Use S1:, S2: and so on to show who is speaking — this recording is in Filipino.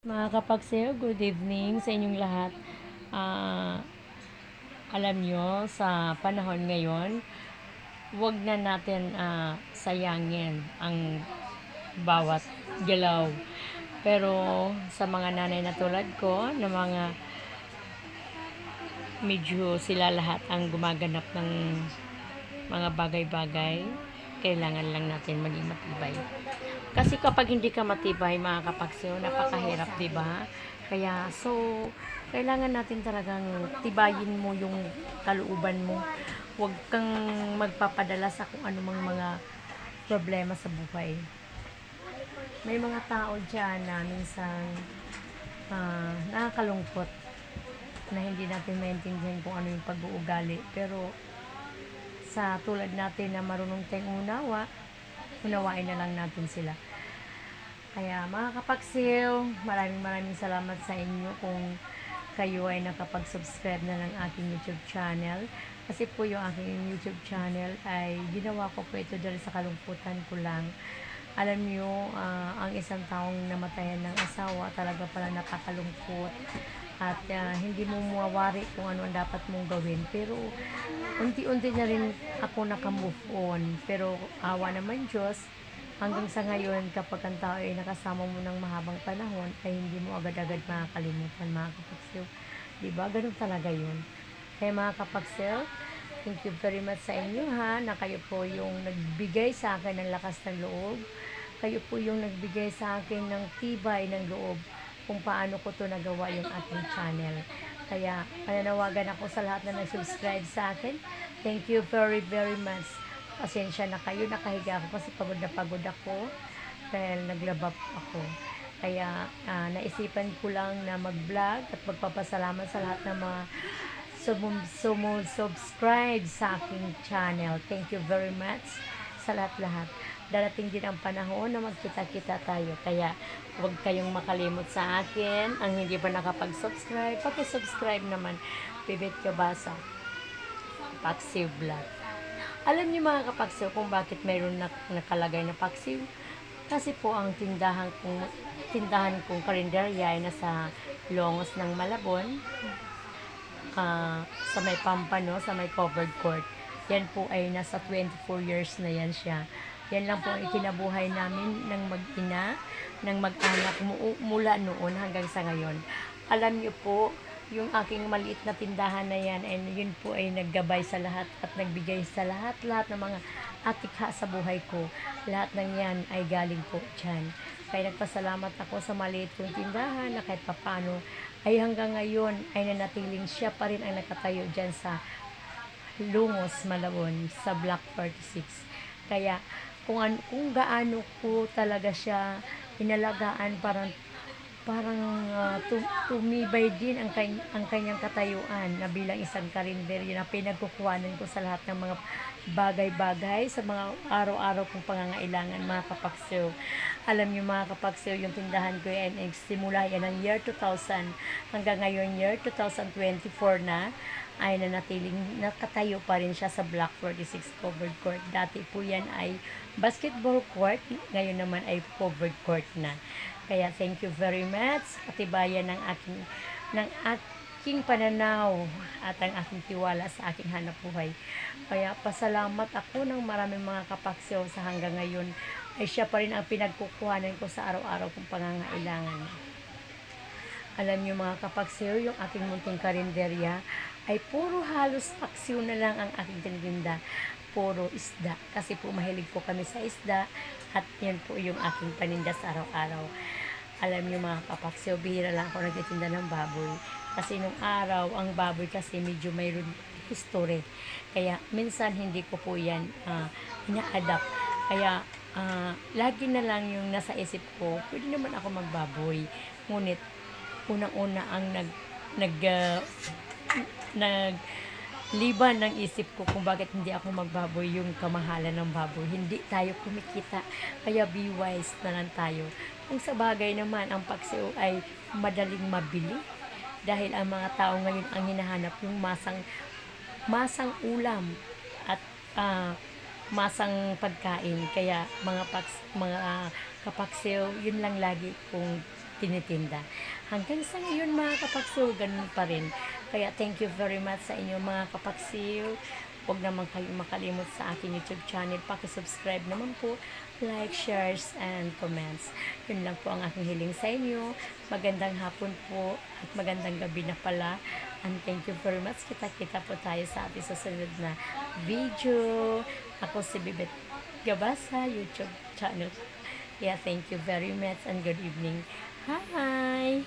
S1: Mga kapagsayo, good evening sa inyong lahat. Ah, alam nyo, sa panahon ngayon, wag na natin ah, sayangin ang bawat galaw. Pero sa mga nanay na tulad ko, na mga medyo sila lahat ang gumaganap ng mga bagay-bagay, kailangan lang natin maging matibay. Kasi kapag hindi ka matibay, mga kapagsiyo, napakahirap, di ba? Kaya, so, kailangan natin talagang tibayin mo yung kalooban mo. Huwag kang magpapadala sa kung anumang mga problema sa buhay. May mga tao dyan na minsan ah, nakakalungkot na hindi natin maintindihan kung ano yung pag-uugali. Pero, sa tulad natin na marunong tayong unawa, unawain na lang natin sila. Kaya mga kapagsil, maraming maraming salamat sa inyo kung kayo ay nakapag-subscribe na ng aking YouTube channel. Kasi po yung aking YouTube channel ay ginawa ko po ito dahil sa kalungkutan ko lang. Alam nyo, ah, ang isang taong namatayan ng asawa talaga pala nakakalungkot at ah, hindi mo mawari kung ano ang dapat mong gawin. Pero unti-unti na rin ako nakamove on. Pero awa naman Diyos, hanggang sa ngayon, kapag ang tao ay nakasama mo ng mahabang panahon, ay hindi mo agad-agad makakalimutan mga kapagsil. Diba? Ganun talaga yun. Kaya mga kapagsil, thank you very much sa inyo ha, na kayo po yung nagbigay sa akin ng lakas ng loob. Kayo po yung nagbigay sa akin ng tibay ng loob kung paano ko to nagawa yung aking channel. Kaya pananawagan ako sa lahat na nag-subscribe sa akin. Thank you very very much. Pasensya na kayo, nakahiga ako kasi pagod na pagod ako dahil naglabap ako. Kaya ah, naisipan ko lang na mag-vlog at magpapasalamat sa lahat ng mga sumum, subscribe sa aking channel. Thank you very much sa lahat-lahat. Darating din ang panahon na magkita-kita tayo. Kaya huwag kayong makalimot sa akin. Ang hindi pa nakapag-subscribe, paki-subscribe naman. Bibit Kabasa. Paksiw Vlog. Alam niyo mga kapaksiw kung bakit mayroon na, nakalagay na paksiw? Kasi po ang tindahan kong tindahan kong karinderya ay nasa Longos ng Malabon. Ah, sa may Pampano, sa may covered court. Yan po ay nasa 24 years na yan siya. Yan lang po ang ikinabuhay namin ng mag-ina, ng mag-anak mu- mula noon hanggang sa ngayon. Alam niyo po, yung aking maliit na tindahan na yan, and yun po ay naggabay sa lahat at nagbigay sa lahat-lahat ng mga atikha sa buhay ko. Lahat ng yan ay galing po dyan. Kaya nagpasalamat ako sa maliit kong tindahan na kahit papano ay hanggang ngayon ay nanatiling siya pa rin ang nakatayo dyan sa Lungos, Malabon, sa Block 46. Kaya kung, an- kung gaano ko talaga siya inalagaan parang parang tu- tumibay din ang, kany- ang kanyang katayuan na bilang isang karinderya na pinagkukuhanan ko sa lahat ng mga bagay-bagay sa mga araw-araw kong pangangailangan mga kapaksew. Alam niyo mga kapaksew, yung tindahan ko ay simula yan ng year 2000 hanggang ngayon year 2024 na ay nanatiling nakatayo pa rin siya sa Block 46 covered court. Dati po yan ay basketball court, ngayon naman ay covered court na. Kaya thank you very much. Katibayan ng aking ng aking pananaw at ang aking tiwala sa aking hanap buhay. Kaya pasalamat ako ng maraming mga kapaksyo sa hanggang ngayon ay siya pa rin ang pinagkukuhanan ko sa araw-araw kong pangangailangan. Alam niyo mga kapaksiyo, yung aking munting karinderya ay puro halos paksiw na lang ang aking tinitinda. Puro isda. Kasi po mahilig po kami sa isda at yan po yung aking paninda sa araw-araw. Alam niyo mga kapaksiyo, bihira lang ako nagtitinda ng baboy. Kasi nung araw, ang baboy kasi medyo mayroon history. Kaya minsan hindi ko po yan ah, ina-adapt. Kaya ah, lagi na lang yung nasa isip ko, pwede naman ako magbaboy. Ngunit unang-una ang nag nag ah, nag liban ng isip ko kung bakit hindi ako magbaboy yung kamahalan ng baboy. Hindi tayo kumikita. Kaya be wise na lang tayo. Kung sa bagay naman, ang paksiw ay madaling mabili. Dahil ang mga tao ngayon ang hinahanap yung masang masang ulam at ah, masang pagkain. Kaya mga paks, mga ah, kapaksiw, yun lang lagi kung tinitinda. Hanggang sa ngayon mga kapagsiw, ganun pa rin. Kaya thank you very much sa inyo mga kapagsiw. Huwag naman kayong makalimot sa aking YouTube channel. Pakisubscribe naman po, like, shares, and comments. Yun lang po ang aking hiling sa inyo. Magandang hapon po at magandang gabi na pala. And thank you very much. Kita-kita po tayo sa ating susunod na video. Ako si Bibet Gabasa, YouTube channel. Yeah, thank you very much and good evening. Hi!